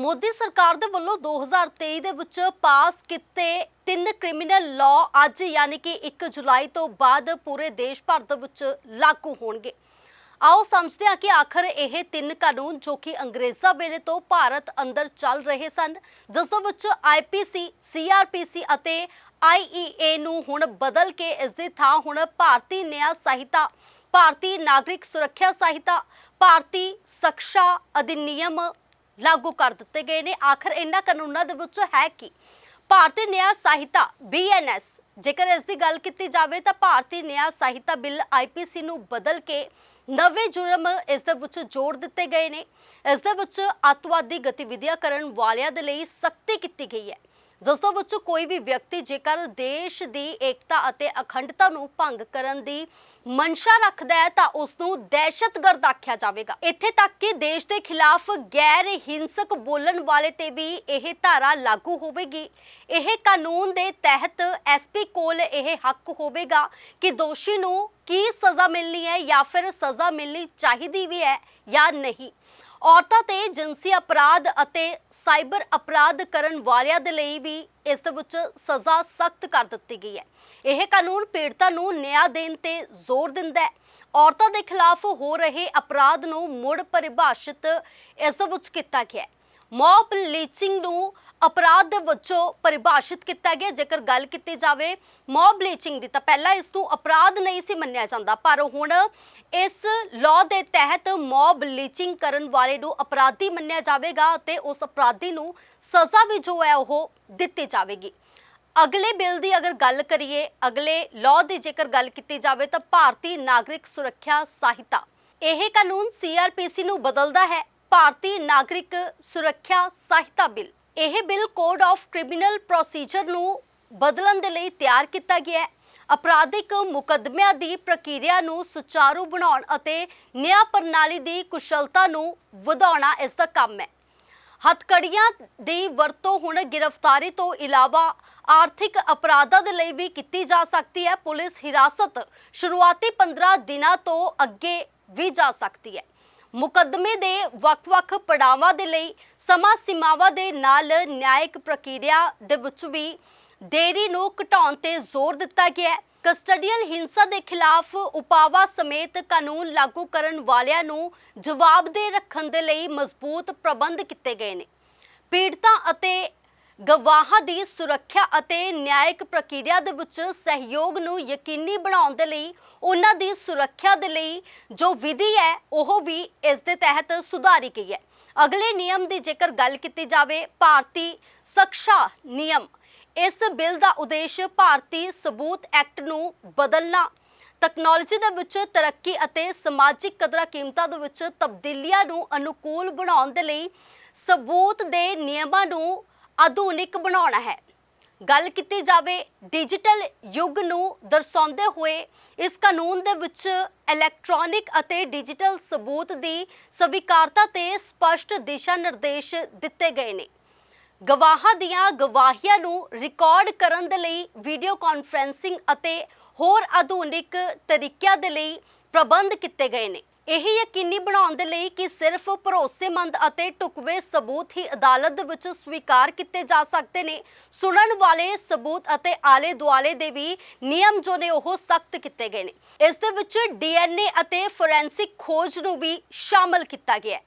ਮੋਦੀ ਸਰਕਾਰ ਦੇ ਵੱਲੋਂ 2023 ਦੇ ਵਿੱਚ ਪਾਸ ਕੀਤੇ ਤਿੰਨ ਕ੍ਰਿਮੀਨਲ ਲਾਅ ਅੱਜ ਯਾਨੀ ਕਿ 1 ਜੁਲਾਈ ਤੋਂ ਬਾਅਦ ਪੂਰੇ ਦੇਸ਼ ਭਰ ਦੇ ਵਿੱਚ ਲਾਗੂ ਹੋਣਗੇ। ਆਓ ਸਮਝਦੇ ਹਾਂ ਕਿ ਆਖਰ ਇਹ ਤਿੰਨ ਕਾਨੂੰਨ ਜੋ ਕਿ ਅੰਗਰੇਜ਼ਾਂ ਵੇਲੇ ਤੋਂ ਭਾਰਤ ਅੰਦਰ ਚੱਲ ਰਹੇ ਸਨ, ਜਿਸ ਦੇ ਵਿੱਚ ਆਈਪੀਸੀ ਸੀਆਰਪੀਸੀ ਅਤੇ ਆਈਈਏ ਨੂੰ ਹੁਣ ਬਦਲ ਕੇ ਇਸ ਦੀ ਥਾਂ ਹੁਣ ਭਾਰਤੀ ਨਿਆਂ ਸੰਹਿਤਾ, ਭਾਰਤੀ ਨਾਗਰਿਕ ਸੁਰੱਖਿਆ ਸੰਹਿਤਾ, ਭਾਰਤੀ ਸਖਸ਼ਾ ਅਧਿਨਿਯਮ ਲਾਗੂ ਕਰ ਦਿੱਤੇ ਗਏ ਨੇ। ਆਖਰ ਇਹਨਾਂ ਕਾਨੂੰਨਾਂ ਦੇ ਵਿੱਚ ਹੈ ਕੀ? ਭਾਰਤੀ ਨਿਆਂ ਸੰਹਿਤਾ ਬੀਐਨਐਸ ਜੇਕਰ ਇਸ ਦੀ ਗੱਲ ਕੀਤੀ ਜਾਵੇ ਤਾਂ ਭਾਰਤੀ ਨਿਆਂ ਸੰਹਿਤਾ ਬਿੱਲ ਆਈਪੀਸੀ ਨੂੰ ਬਦਲ ਕੇ ਨਵੇਂ ਜੁਰਮ ਇਸ ਦੇ ਵਿੱਚ ਜੋੜ ਦਿੱਤੇ ਗਏ ਨੇ। ਇਸ ਦੇ ਵਿੱਚ ਅੱਤਵਾਦੀ ਗਤੀਵਿਧੀਆਂ ਕਰਨ ਵਾਲਿਆਂ ਦੇ ਲਈ ਸਖਤੀ ਕੀਤੀ ਗਈ ਹੈ। ਜਿਸ ਦੇ ਵਿੱਚ ਕੋਈ ਵੀ ਵਿਅਕਤੀ ਜੇਕਰ ਦੇਸ਼ ਦੀ ਏਕਤਾ ਅਤੇ ਅਖੰਡਤਾ ਨੂੰ ਭੰਗ ਕਰਨ ਦੀ ਮਨਸ਼ਾ ਰੱਖਦਾ ਹੈ ਤਾਂ ਉਸ ਨੂੰ ਦਹਿਸ਼ਤਗਰਦ ਆਖਿਆ ਜਾਵੇਗਾ। ਇੱਥੇ ਤੱਕ ਕਿ ਦੇਸ਼ ਦੇ ਖਿਲਾਫ ਗੈਰ ਹਿੰਸਕ ਬੋਲਣ ਵਾਲੇ ਤੇ ਵੀ ਇਹ ਧਾਰਾ ਲਾਗੂ ਹੋਵੇਗੀ। ਇਹ ਕਾਨੂੰਨ ਦੇ ਤਹਿਤ ਐਸਪੀ ਕੋਲ ਇਹ ਹੱਕ ਹੋਵੇਗਾ ਕਿ ਦੋਸ਼ੀ ਨੂੰ ਕੀ ਸਜ਼ਾ ਮਿਲਣੀ ਹੈ ਜਾਂ ਫਿਰ ਸਜ਼ਾ ਮਿਲਣੀ ਚਾਹੀਦੀ ਵੀ ਹੈ ਜਾਂ ਨਹੀਂ। ਔਰਤਾਂ ਤੇ ਜਿਨਸੀ ਅਪਰਾਧ ਅਤੇ ਸਾਈਬਰ ਅਪਰਾਧ ਕਰਨ ਵਾਲਿਆਂ ਦੇ ਲਈ ਵੀ ਇਸ ਦੇ ਵਿੱਚ ਸਜ਼ਾ ਸਖਤ ਕਰ ਦਿੱਤੀ ਗਈ ਹੈ। ਇਹ ਕਾਨੂੰਨ ਪੀੜਤਾਂ ਨੂੰ ਨਿਆਂ ਦੇਣ ਤੇ ਜ਼ੋਰ ਦਿੰਦਾ ਹੈ। ਔਰਤਾਂ ਦੇ ਖਿਲਾਫ ਹੋ ਰਹੇ ਅਪਰਾਧ ਨੂੰ ਮੁੜ ਪਰਿਭਾਸ਼ਿਤ ਇਸ ਦੇ ਵਿੱਚ ਕੀਤਾ ਗਿਆ ਹੈ। ਮੌਬ ਲੀਚਿੰਗ ਨੂੰ ਅਪਰਾਧ ਦੇ ਵਜੋਂ ਪਰਿਭਾਸ਼ਿਤ ਕੀਤਾ ਗਿਆ। ਜੇਕਰ ਗੱਲ ਕੀਤੀ ਜਾਵੇ ਮੌਬ ਲੀਚਿੰਗ ਦੀ, ਤਾਂ ਪਹਿਲਾਂ ਇਸ ਨੂੰ ਅਪਰਾਧ ਨਹੀਂ ਸੀ ਮੰਨਿਆ ਜਾਂਦਾ, ਪਰ ਹੁਣ ਇਸ ਲਾਅ ਦੇ ਤਹਿਤ ਮੌਬ ਲੀਚਿੰਗ ਕਰਨ ਵਾਲੇ ਨੂੰ ਅਪਰਾਧੀ ਮੰਨਿਆ ਜਾਵੇਗਾ ਅਤੇ ਉਸ ਅਪਰਾਧੀ ਨੂੰ ਸਜ਼ਾ ਵੀ ਜੋ ਹੈ ਉਹ ਦਿੱਤੀ ਜਾਵੇਗੀ। ਅਗਲੇ ਬਿੱਲ ਦੀ ਅਗਰ ਗੱਲ ਕਰੀਏ, ਅਗਲੇ ਲਾਅ ਦੀ ਜੇਕਰ ਗੱਲ ਕੀਤੀ ਜਾਵੇ, ਤਾਂ ਭਾਰਤੀ ਨਾਗਰਿਕ ਸੁਰੱਖਿਆ ਸਹਾਇਤਾ ਇਹ ਕਾਨੂੰਨ ਸੀਆਰਪੀਸੀ ਨੂੰ ਬਦਲਦਾ ਹੈ। ਭਾਰਤੀ ਨਾਗਰਿਕ ਸੁਰੱਖਿਆ ਸਹਾਇਤਾ ਬਿੱਲ। ਇਹ bill code of criminal procedure ਨੂੰ ਬਦਲਣ ਦੇ ਲਈ ਤਿਆਰ ਕੀਤਾ ਗਿਆ ਹੈ। ਅਪਰਾਧਿਕ ਮੁਕੱਦਮਿਆਂ ਦੀ ਪ੍ਰਕਿਰਿਆ ਨੂੰ ਸੁਚਾਰੂ ਬਣਾਉਣ ਅਤੇ ਨਿਆਂ ਪ੍ਰਣਾਲੀ ਦੀ ਕੁਸ਼ਲਤਾ ਨੂੰ ਵਧਾਉਣਾ ਇਸ ਦਾ ਕੰਮ ਹੈ। ਹੱਥਕੜੀਆਂ ਦੀ ਵਰਤੋਂ ਹੁਣ ਗ੍ਰਿਫਤਾਰੀ ਤੋਂ ਇਲਾਵਾ ਆਰਥਿਕ ਅਪਰਾਧਾਂ ਦੇ ਲਈ ਵੀ ਕੀਤੀ ਜਾ ਸਕਦੀ ਹੈ। ਪੁਲਿਸ ਹਿਰਾਸਤ ਸ਼ੁਰੂਆਤੀ 15 ਦਿਨਾਂ ਤੋਂ ਅੱਗੇ ਵੀ ਜਾ ਸਕਦੀ ਹੈ। ਮੁਕੱਦਮੇ ਦੇ ਵੱਖ-ਵੱਖ ਪੜਾਵਾਂ ਦੇ ਲਈ ਸਮਾਂ ਸੀਮਾਵਾਂ ਦੇ ਨਾਲ ਨਿਆਇਕ ਪ੍ਰਕਿਰਿਆ ਦੇ ਵਿੱਚ ਵੀ ਦੇਰੀ ਨੂੰ ਘਟਾਉਣ ਤੇ ਜ਼ੋਰ ਦਿੱਤਾ ਗਿਆ ਹੈ। ਕਸਟਡੀਅਲ ਹਿੰਸਾ ਦੇ ਖਿਲਾਫ ਉਪਾਵਾਂ ਸਮੇਤ ਕਾਨੂੰਨ ਲਾਗੂ ਕਰਨ ਵਾਲਿਆਂ ਨੂੰ ਜਵਾਬਦੇਹ ਰੱਖਣ ਦੇ ਲਈ ਮਜ਼ਬੂਤ ਪ੍ਰਬੰਧ ਕੀਤੇ ਗਏ ਨੇ। ਪੀੜਤਾਂ ਅਤੇ ਗਵਾਹਾਂ ਦੀ ਸੁਰੱਖਿਆ ਅਤੇ ਨਿਆਇਕ ਪ੍ਰਕਿਰਿਆ ਦੇ ਵਿੱਚ ਸਹਿਯੋਗ ਨੂੰ ਯਕੀਨੀ ਬਣਾਉਣ ਦੇ ਲਈ, ਉਹਨਾਂ ਦੀ ਸੁਰੱਖਿਆ ਦੇ ਲਈ ਜੋ ਵਿਧੀ ਹੈ, ਉਹ ਵੀ ਇਸ ਦੇ ਤਹਿਤ ਸੁਧਾਰੀ ਗਈ ਹੈ। ਅਗਲੇ ਨਿਯਮ ਦੀ ਜੇਕਰ ਗੱਲ ਕੀਤੀ ਜਾਵੇ, ਭਾਰਤੀ ਸਖਸ਼ਾ ਨਿਯਮ। ਇਸ ਬਿੱਲ ਦਾ ਉਦੇਸ਼ ਭਾਰਤੀ ਸਬੂਤ ਐਕਟ ਨੂੰ ਬਦਲਣਾ, ਤਕਨਾਲੋਜੀ ਦੇ ਵਿੱਚ ਤਰੱਕੀ ਅਤੇ ਸਮਾਜਿਕ ਕਦਰਾਂ ਕੀਮਤਾਂ ਦੇ ਵਿੱਚ ਤਬਦੀਲੀਆਂ ਨੂੰ ਅਨੁਕੂਲ ਬਣਾਉਣ ਦੇ ਲਈ ਸਬੂਤ ਦੇ ਨਿਯਮਾਂ ਨੂੰ ਆਧੁਨਿਕ ਬਣਾਉਣਾ ਹੈ। ਗੱਲ ਕੀਤੀ ਜਾਵੇ ਡਿਜੀਟਲ ਯੁੱਗ ਨੂੰ ਦਰਸਾਉਂਦੇ ਹੋਏ, ਇਸ ਕਾਨੂੰਨ ਦੇ ਵਿੱਚ ਇਲੈਕਟ੍ਰੋਨਿਕ ਅਤੇ ਡਿਜੀਟਲ ਸਬੂਤ ਦੀ ਸਵੀਕਾਰਤਾ ਤੇ ਸਪਸ਼ਟ ਦਿਸ਼ਾ ਨਿਰਦੇਸ਼ ਦਿੱਤੇ ਗਏ ਨੇ। ਗਵਾਹਾਂ ਦੀਆਂ ਗਵਾਹੀਆਂ ਨੂੰ ਰਿਕਾਰਡ ਕਰਨ ਦੇ ਲਈ ਵੀਡੀਓ ਕਾਨਫਰੈਂਸਿੰਗ ਅਤੇ ਹੋਰ ਆਧੁਨਿਕ ਤਰੀਕਿਆਂ ਦੇ ਲਈ ਪ੍ਰਬੰਧ ਕੀਤੇ ਗਏ ਨੇ। ਇਹ ਯਕੀਨੀ ਬਣਾਉਣ ਦੇ ਲਈ ਕਿ ਸਿਰਫ ਭਰੋਸੇਮੰਦ ਅਤੇ ਢੁਕਵੇਂ ਸਬੂਤ ਹੀ ਅਦਾਲਤ ਦੇ ਵਿੱਚ ਸਵੀਕਾਰ ਕੀਤੇ ਜਾ ਸਕਦੇ ਨੇ। ਸੁਣਨ ਵਾਲੇ ਸਬੂਤ ਅਤੇ ਆਲੇ ਦੁਆਲੇ ਦੇ ਵੀ ਨਿਯਮ ਜੋ ਨੇ ਉਹ ਸਖਤ ਕੀਤੇ ਗਏ ਨੇ। ਇਸ ਦੇ ਵਿੱਚ ਡੀਐਨਏ ਅਤੇ ਫੋਰੈਂਸਿਕ ਖੋਜ ਨੂੰ ਵੀ ਸ਼ਾਮਲ ਕੀਤਾ ਗਿਆ ਹੈ।